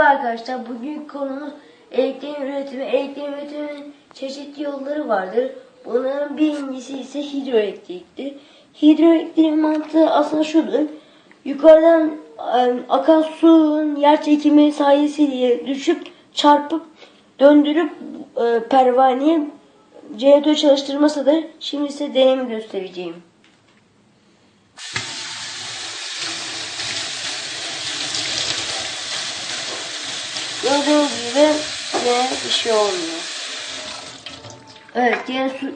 Merhaba arkadaşlar. Bugün konumuz elektriğin üretimi. Elektriğin üretiminin çeşitli yolları vardır. Bunların birincisi ise hidroelektriktir. Hidroelektriğin mantığı aslında şudur. Yukarıdan akan suyun yer çekimi sayesinde düşüp çarpıp döndürüp e, pervaneye jeneratör çalıştırmasıdır. Şimdi size deneyimi göstereceğim. Gördüğünüz gibi yine bir şey olmuyor. Evet yine su...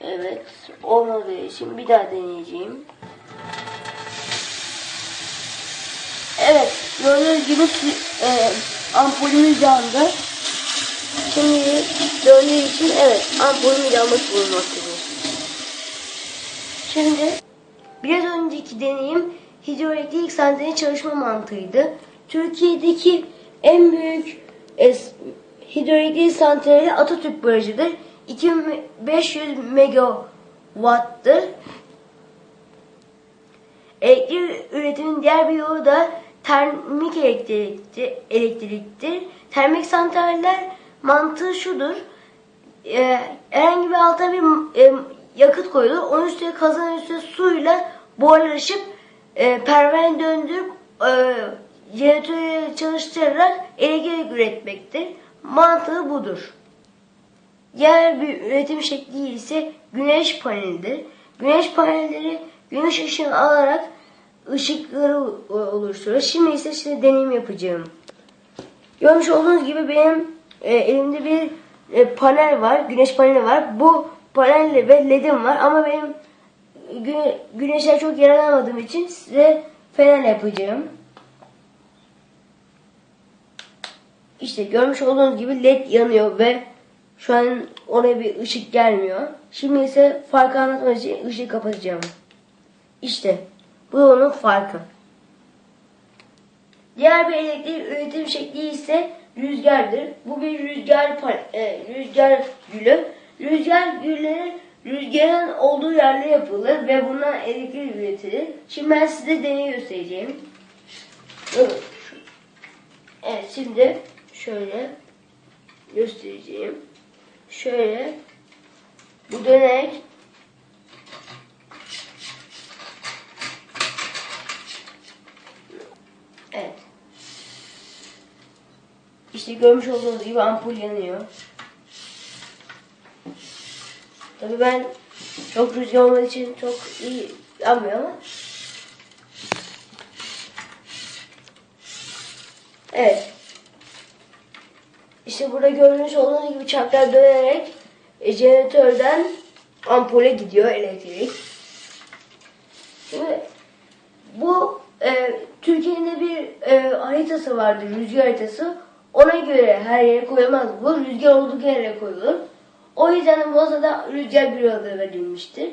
Evet olmadığı için bir daha deneyeceğim. Evet gördüğünüz gibi su- e, ampulümüz yandı. Şimdi döndüğü için evet ampulümüz yanmış bulunmaktadır. Şimdi biraz önceki deneyim hidroelektrik santrali çalışma mantığıydı. Türkiye'deki en büyük hidroelektrik santrali Atatürk Barajı'dır. 2500 megawatt'tır. Elektrik üretiminin diğer bir yolu da termik elektriktir. Termik santraller mantığı şudur. Ee, herhangi bir alta bir e, yakıt koyulur. Onun üstüne kazanın üstüne suyla buharlaşıp e, pervane döndürüp e, jeneratörü çalıştırarak elektrik üretmektir. Mantığı budur. Diğer bir üretim şekli ise güneş panelidir. Güneş panelleri güneş ışığını alarak ışıkları oluşturur. Şimdi ise size deneyim yapacağım. Görmüş olduğunuz gibi benim e, elimde bir e, panel var. Güneş paneli var. Bu panelle ve ledim var ama benim güne, güneşe çok yaranamadığım için size fener yapacağım. İşte görmüş olduğunuz gibi led yanıyor ve şu an oraya bir ışık gelmiyor. Şimdi ise farkı anlatmak için ışığı kapatacağım. İşte bu onun farkı. Diğer bir elektrik üretim şekli ise rüzgardır. Bu bir rüzgar e, rüzgar gülü. Rüzgar gülleri rüzgarın olduğu yerde yapılır ve bundan elektrik üretilir. Şimdi ben size deney göstereceğim. Evet şimdi şöyle göstereceğim. Şöyle bu dönerek Evet. İşte görmüş olduğunuz gibi ampul yanıyor. Tabii ben çok rüzgar olmadığı için çok iyi yanmıyor ama. Evet. İşte burada görmüş olduğunuz gibi çarklar dönerek e, jeneratörden ampule gidiyor elektrik. Şimdi bu e, Türkiye'nin bir e, haritası vardır, rüzgar haritası. Ona göre her yere koyulmaz bu. Rüzgar olduğu yere koyulur. O yüzden Moza'da rüzgar büro adı verilmiştir.